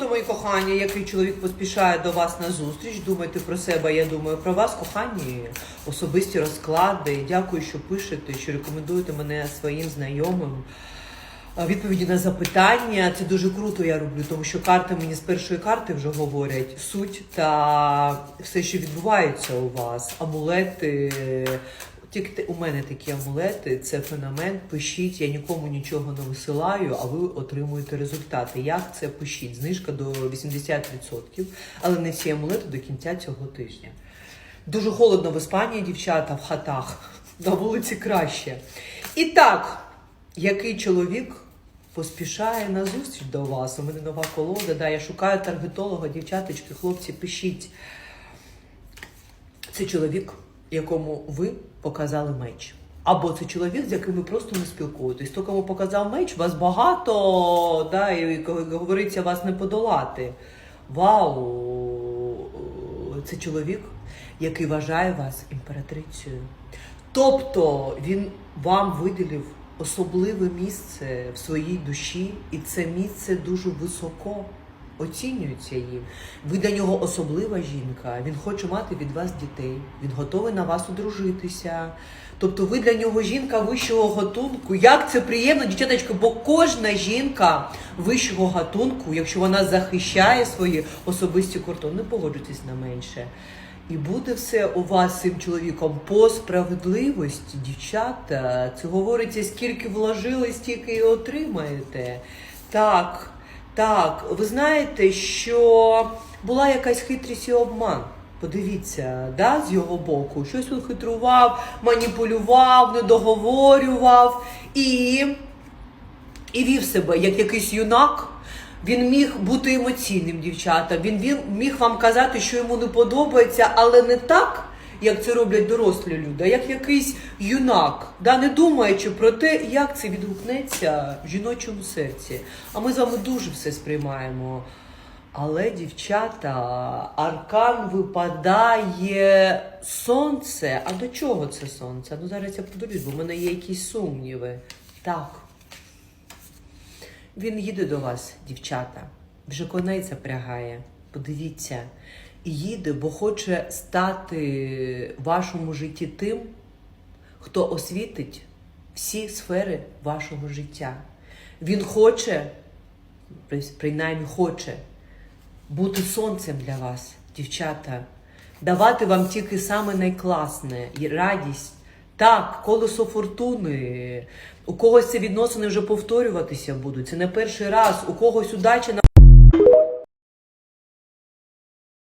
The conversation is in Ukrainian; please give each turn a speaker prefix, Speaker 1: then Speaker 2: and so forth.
Speaker 1: То, мої кохані, який чоловік поспішає до вас на зустріч, думайте про себе, я думаю про вас, кохані, особисті розклади. Дякую, що пишете, що рекомендуєте мене своїм знайомим. Відповіді на запитання. Це дуже круто я роблю, тому що карти мені з першої карти вже говорять суть та все, що відбувається у вас. Амулети. Тільки у мене такі амулети, це феномен. Пишіть, я нікому нічого не висилаю, а ви отримуєте результати. Як це пишіть? Знижка до 80%, але не всі амулети до кінця цього тижня. Дуже холодно в Іспанії, дівчата, в хатах. На вулиці краще. І так, який чоловік поспішає на зустріч до вас? У мене нова колода. Да, я шукаю таргетолога, дівчаточки, хлопці, пишіть. Це чоловік, якому ви показали меч. Або це чоловік, з яким ви просто не спілкуєтесь. Хто кому показав меч, вас багато, да, і говориться, вас не подолати. Вау! Це чоловік, який вважає вас імператрицею. Тобто він вам виділив особливе місце в своїй душі, і це місце дуже високо оцінюється їм. Ви для нього особлива жінка. Він хоче мати від вас дітей. Він готовий на вас одружитися. Тобто ви для нього жінка вищого гатунку. Як це приємно, дівчаточка, бо кожна жінка вищого гатунку, якщо вона захищає свої особисті кордони, погоджуйтесь на менше. І буде все у вас з цим чоловіком по справедливості, дівчата. Це говориться, скільки вложили, стільки і отримаєте. Так, так, ви знаєте, що була якась хитрість і обман. Подивіться, да, з його боку, щось він хитрував, маніпулював, недоговорював і, і вів себе як якийсь юнак. Він міг бути емоційним, дівчата. Він, міг вам казати, що йому не подобається, але не так, як це роблять дорослі люди, а як якийсь юнак, да, не думаючи про те, як це відгукнеться в жіночому серці. А ми з вами дуже все сприймаємо. Але, дівчата, аркан випадає сонце. А до чого це сонце? Ну зараз я подивлюсь, бо в мене є якісь сумніви. Так. Він їде до вас, дівчата, вже коней запрягає. Подивіться, їде, бо хоче стати в вашому житті тим, хто освітить всі сфери вашого життя. Він хоче, принаймні хоче, бути сонцем для вас, дівчата, давати вам тільки саме найкласне і радість. Так, колесо фортуни. У когось ці відносини вже повторюватися будуть. Це не перший раз. У когось удача